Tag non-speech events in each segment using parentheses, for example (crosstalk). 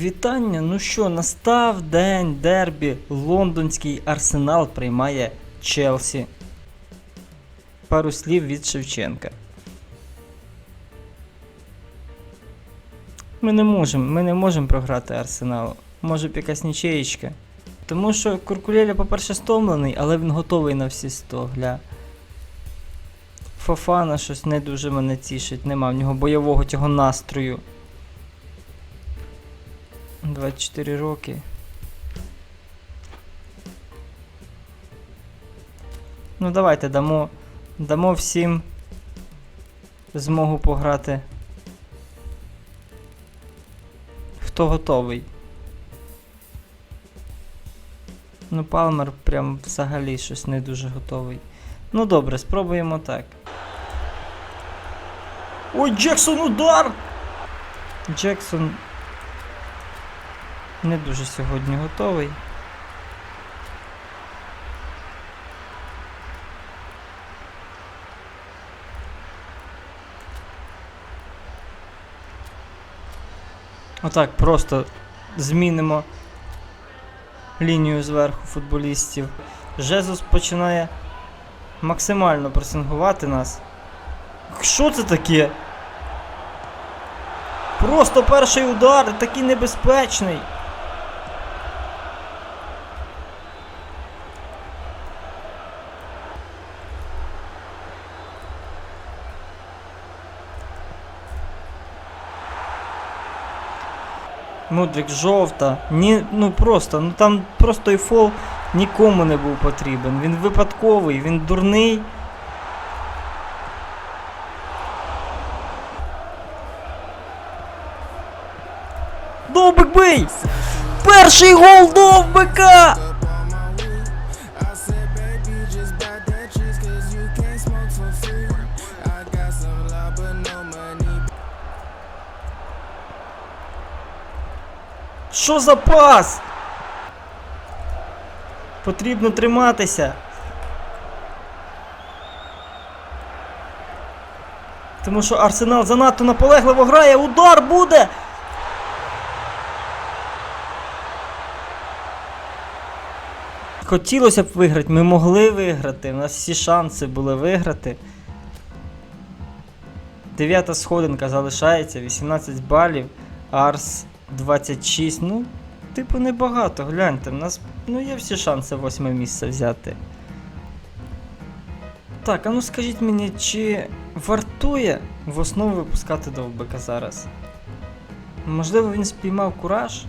Вітання. Ну що, настав день дербі. Лондонський арсенал приймає Челсі. Пару слів від Шевченка. Ми не можемо, ми не можемо програти Арсеналу. Може б якась нічеєчка. Тому що Куркулєля, по-перше, стомлений, але він готовий на всі 100, гля. Фофана щось не дуже мене тішить, нема в нього бойового цього настрою. 24 роки. Ну давайте дамо, дамо всім змогу пограти. Хто готовий? Ну, Палмер прям взагалі щось не дуже готовий. Ну добре, спробуємо так. Ой, Джексон удар! Джексон не дуже сьогодні готовий. Отак просто змінимо лінію зверху футболістів. Жезус починає максимально пресингувати нас. Що це таке? Просто перший удар, такий небезпечний. Мудрик жовта. Ні, ну просто, ну там просто і фол нікому не був потрібен. Він випадковий, він дурний. Довбик бий! Перший гол Довбика! Що за пас? Потрібно триматися. Тому що Арсенал занадто наполегливо грає. Удар буде! Хотілося б виграти, ми могли виграти. У нас всі шанси були виграти. Дев'ята сходинка залишається, 18 балів. Арс 26. Ну, типу, небагато. Гляньте, в нас ну, є всі шанси восьме місце взяти. Так, а ну скажіть мені, чи вартує в основу випускати довбика зараз? Можливо, він спіймав кураж?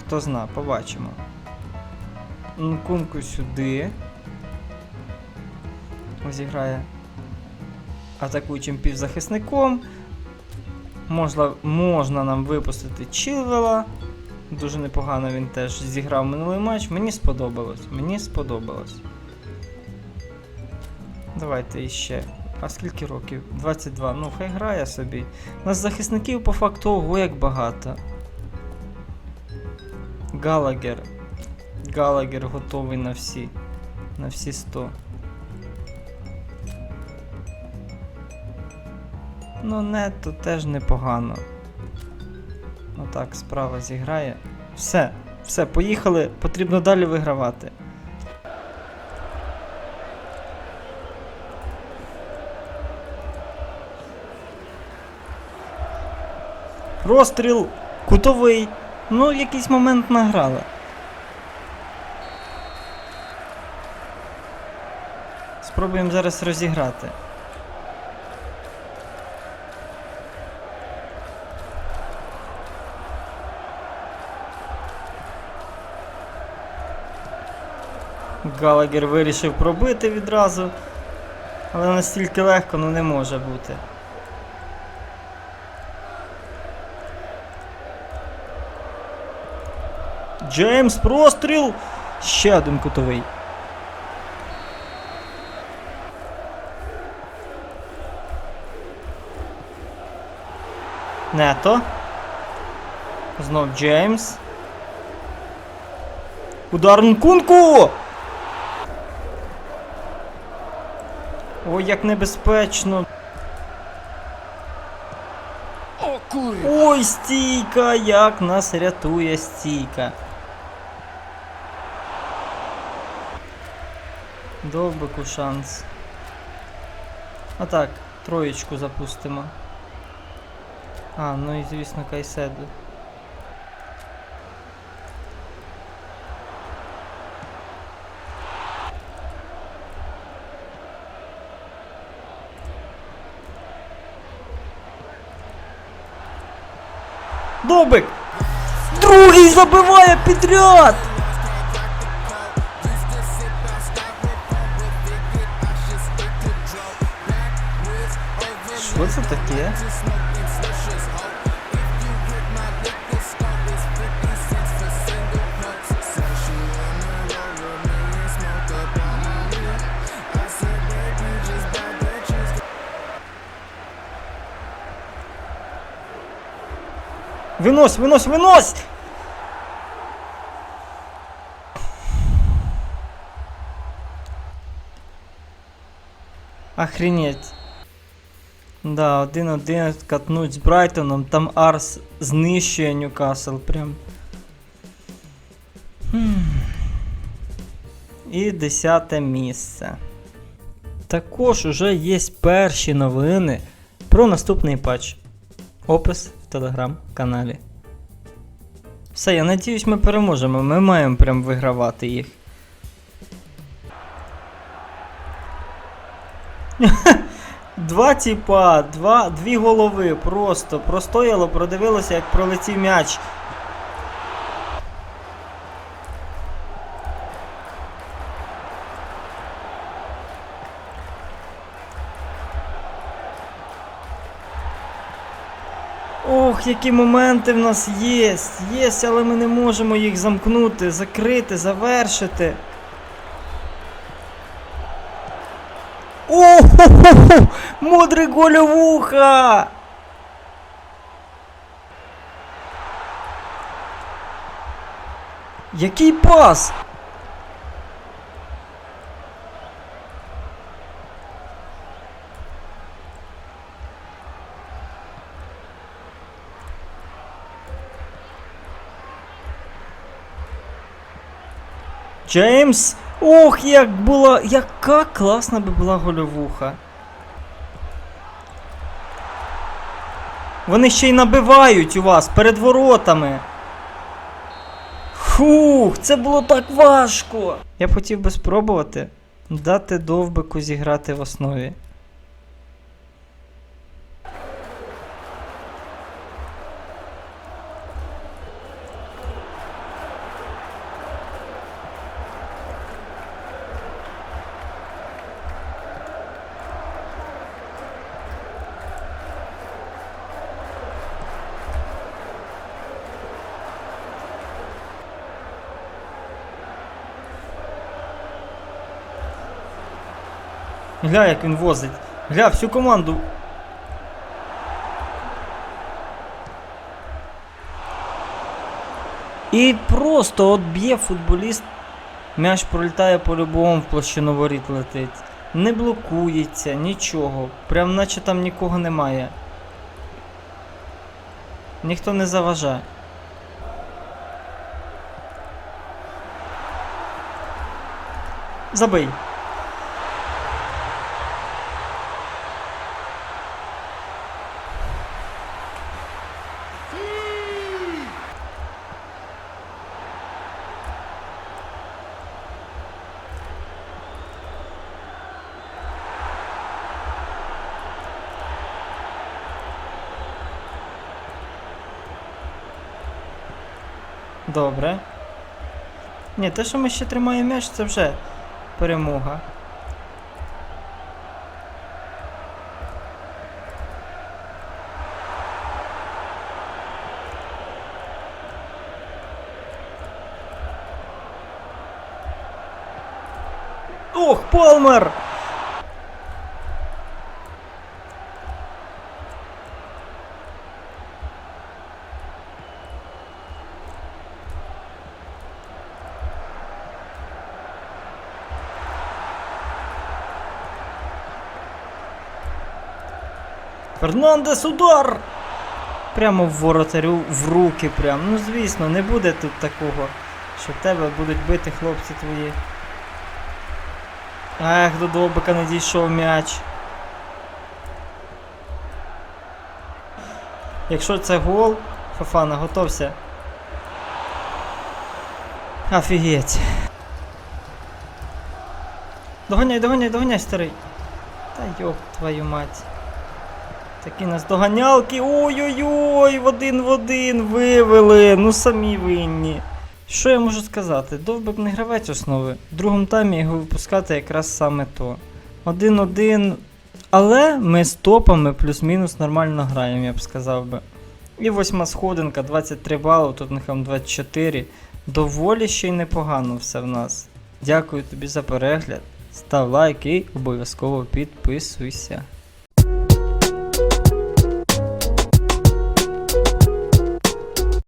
Хто зна, побачимо. Нкунку сюди. Зіграє атакуючим півзахисником. Можна, можна нам випустити Чілвела. Дуже непогано він теж зіграв минулий матч. Мені сподобалось. Мені сподобалось. Давайте іще. А скільки років? 22. Ну, хай грає собі. У нас захисників по факту ого як багато. Галагер. Галагер готовий на всі. На всі 100. Ну, нетто теж непогано. Ну так, справа зіграє. Все, все, поїхали. Потрібно далі вигравати. Розстріл, кутовий. Ну, в якийсь момент награли. Спробуємо зараз розіграти. Галагер вирішив пробити відразу. Але настільки легко ну не може бути. Джеймс простріл! Ще один кутовий. Нето. Знов Джеймс. Удар Нкунку! Ой, як небезпечно. Ой, стійка! Як нас рятує стійка. Довбику шанс. А так, троєчку запустимо. А, ну і звісно Кайседу. Довбик! Другий забиває підряд! Що це таке? Винось, винось, винось! Охренеть. Да, 1-1 катнуть з Брайтоном, там Арс знищує Ньюкасл прям. Хм. І 10 місце. Також уже є перші новини про наступний патч. Опис в телеграм-каналі. Все, я надіюсь, ми переможемо. Ми маємо прям вигравати їх. (laughs) Два тіпа, два, дві голови просто простояло, продивилося, як пролетів м'яч. Ох, які моменти в нас є. Є, але ми не можемо їх замкнути, закрити, завершити. О-хо-хо-хо! Мудрий гольовуха! Який пас? Джеймс! Ох, як була. Яка класна би була гольовуха. Вони ще й набивають у вас перед воротами. Фух, це було так важко. Я б хотів би спробувати дати довбику зіграти в основі. Гля, як він возить. Гля, всю команду. І просто от б'є футболіст. М'яч пролітає по-любому в площину воріт летить. Не блокується, нічого. Прям наче там нікого немає. Ніхто не заважає. Забий. Добре. Ні, те, що ми ще тримаємо м'яч, це вже перемога. Ох, Палмер! Фернандес удар! Прямо в воротарю в руки прям. Ну звісно, не буде тут такого, що в тебе будуть бити хлопці твої. Ах, до довбика не дійшов м'яч. Якщо це гол, Фафана, готовся. Офігеть. Доганяй, доганяй, доганяй, старий. Та йоп твою мать. Такі нас доганялки. Ой-ой-ой, в один в один вивели. Ну самі винні. Що я можу сказати? Довбик не гравець основи. В другому таймі його випускати якраз саме то. Один-один. Але ми з топами плюс-мінус нормально граємо, я б сказав би. І восьма сходинка, 23 бали, тут нехай 24. Доволі ще й непогано все в нас. Дякую тобі за перегляд. Став лайк і обов'язково підписуйся.